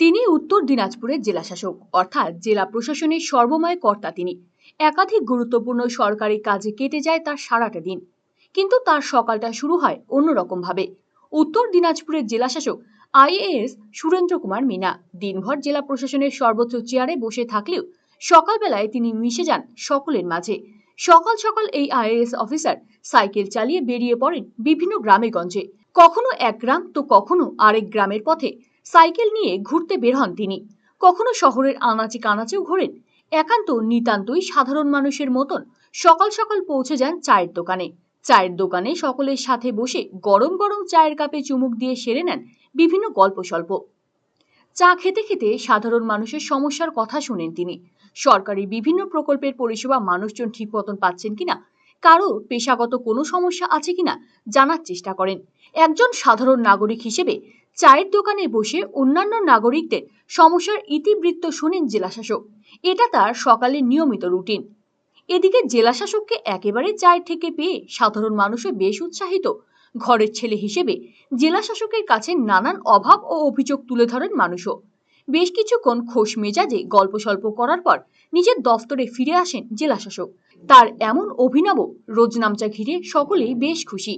তিনি উত্তর দিনাজপুরের জেলাশাসক, অর্থাৎ জেলা প্রশাসনের সর্বময় কর্তা তিনি। একাধিক গুরুত্বপূর্ণ সরকারি কাজে কেটে যায় তার সারাটা দিন। কিন্তু তার সকালটা শুরু হয় অন্যরকমভাবে। উত্তর দিনাজপুরের জেলাশাসক আইএএস সুরেন্দ্র কুমার মিনা দিনভর জেলা প্রশাসনের সর্বোচ্চ চেয়ারে বসে থাকলেও সকালবেলায় তিনি মিশে যান সকলের মাঝে। সকাল সকাল এই আইএএস অফিসার সাইকেল চালিয়ে বেরিয়ে পড়েন বিভিন্ন গ্রামে গঞ্জে। কখনো এক গ্রাম তো কখনো আরেক গ্রামের পথে। সাইকেল নিয়ে ঘুরতে বের হন তিনি। কখনো শহরের আনাচে কানাচেও ঘোরেন। একান্ত নিতান্তই সাধারণ মানুষের মতন সকাল সকাল পৌঁছে যান চায়ের দোকানে। চায়ের দোকানে সকলের সাথে বসে গরম গরম চায়ের কাপে চুমুক দিয়ে সেরে নেন বিভিন্ন গল্প স্বল্প চা খেতে খেতে সাধারণ মানুষের সমস্যার কথা শুনেন তিনি। সরকারি বিভিন্ন প্রকল্পের পরিষেবা মানুষজন ঠিক মতন পাচ্ছেন কিনা, কারও পেশাগত কোনো সমস্যা আছে কিনা জানার চেষ্টা করেন। একজন সাধারণ নাগরিক হিসেবে চায়ের দোকানে বসে অন্যান্য নাগরিকদের সমস্যার ইতিবৃত্ত শোনেন জেলাশাসক। এটা তার সকালের নিয়মিত রুটিন। এদিকে জেলাশাসককে একেবারে চায়ের থেকে পেয়ে সাধারণ মানুষও বেশ উৎসাহিত। ঘরের ছেলে হিসেবে জেলাশাসকের কাছে নানান অভাব ও অভিযোগ তুলে ধরেন মানুষও। বেশ কিছুক্ষণ খোশ মেজাজে গল্প স্বল্প করার পর নিজের দফতরে ফিরে আসেন জেলাশাসক। তার এমন অভিনব রোজনামচা ঘিরে সকলেই বেশ খুশি।